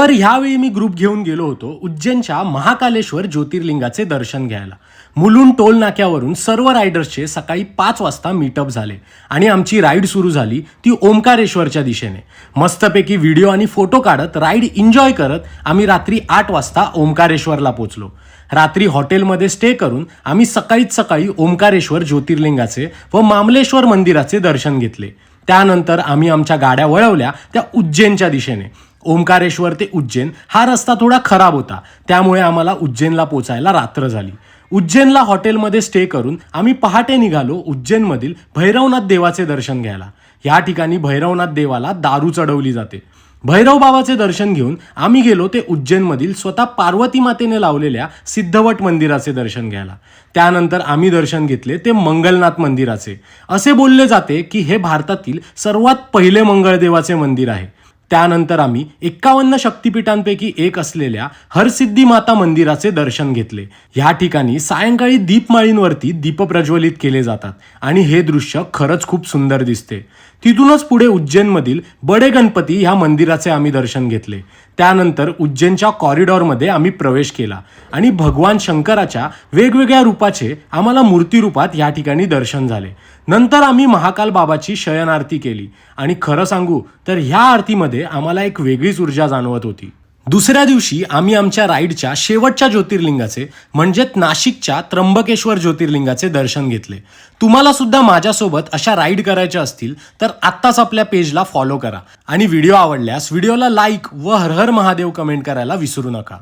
तर ह्यावेळी मी ग्रुप घेऊन गेलो होतो उज्जैनच्या महाकालेश्वर ज्योतिर्लिंगाचे दर्शन घ्यायला. मुलुंड टोल नाक्यावरून सर्व रायडर्सचे सकाळी पाच वाजता मीटअप झाले आणि आमची राईड सुरू झाली ती ओमकारेश्वरच्या दिशेने. मस्तपैकी व्हिडिओ आणि फोटो काढत राईड एन्जॉय करत आम्ही रात्री आठ वाजता ओमकारेश्वरला पोचलो. रात्री हॉटेलमध्ये स्टे करून आम्ही सकाळीच सकाळी ओमकारेश्वर ज्योतिर्लिंगाचे व मामलेश्वर मंदिराचे दर्शन घेतले. त्यानंतर आम्ही आमच्या गाड्या वळवल्या त्या उज्जैनच्या दिशेने. ओंकारेश्वर ते उज्जैन हा रस्ता थोडा खराब होता. त्यामुळे आम्हाला उज्जैनला पोचायला रात्र झाली. उज्जैनला हॉटेलमध्ये स्टे करून आम्ही पहाटे निघालो उज्जैनमधील भैरवनाथ देवाचे दर्शन घ्यायला. या ठिकाणी भैरवनाथ देवाला दारू चढवली जाते. भैरव बाबाचे दर्शन घेऊन आम्ही गेलो ते उज्जैनमधील स्वतः पार्वती मातेने लावलेल्या सिद्धवट मंदिराचे दर्शन घ्यायला. त्यानंतर आम्ही दर्शन घेतले ते मंगलनाथ मंदिराचे. असे बोलले जाते की हे भारतातील सर्वात पहिले मंगळदेवाचे मंदिर आहे. त्यानंतर आम्ही एक्कावन्न शक्तिपीठांपैकी एक असलेल्या हरसिद्धी माता मंदिराचे दर्शन घेतले. ह्या ठिकाणी सायंकाळी दीपमाळींवरती दीप प्रज्वलित केले जातात आणि हे दृश्य खरंच खूप सुंदर दिसते. तिथूनच पुढे उज्जैनमधील बडे गणपती ह्या मंदिराचे आम्ही दर्शन घेतले. त्यानंतर उज्जैनच्या कॉरिडॉरमध्ये आम्ही प्रवेश केला आणि भगवान शंकराच्या वेगवेगळ्या रूपाचे आम्हाला मूर्ती रूपात या ठिकाणी दर्शन झाले. नंतर आम्ही महाकाल बाबाची शयन आरती केली. आणि खरं सांगू तर ह्या आरतीमध्ये आम्हाला एक वेगळीच ऊर्जा जाणवत होती. दुसऱ्या दिवशी आम्ही आमच्या राईडच्या शेवटच्या ज्योतिर्लिंगाचे म्हणजेच नाशिकच्या त्र्यंबकेश्वर ज्योतिर्लिंगाचे दर्शन घेतले. तुम्हाला सुद्धा माझ्यासोबत अशा राईड करायच्या असतील तर आत्ताच आपल्या पेजला फॉलो करा. आणि व्हिडिओ आवडल्यास व्हिडिओला लाईक व हर हर महादेव कमेंट करायला विसरू नका.